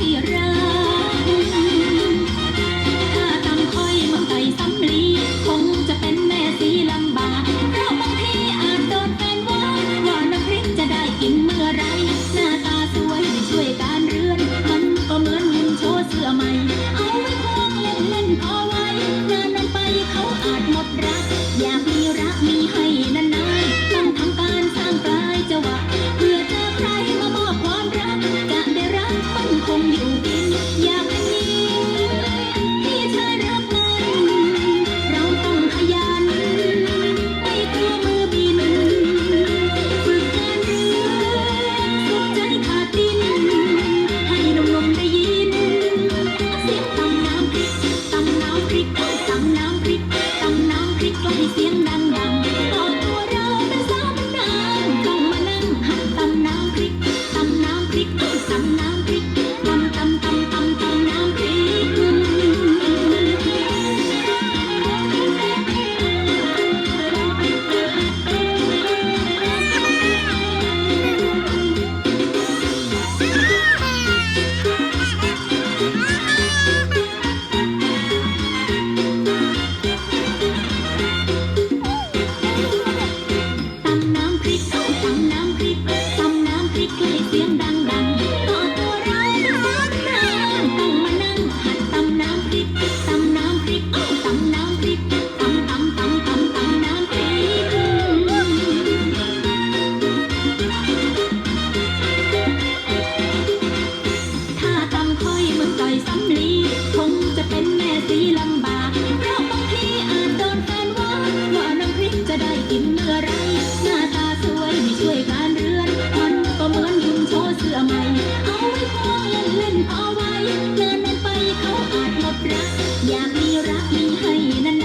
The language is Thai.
เรื Be so dumb now. เอาไว้เกินนั้นไปเขาอาจหมดรักอยากมีรักมีให้นั้น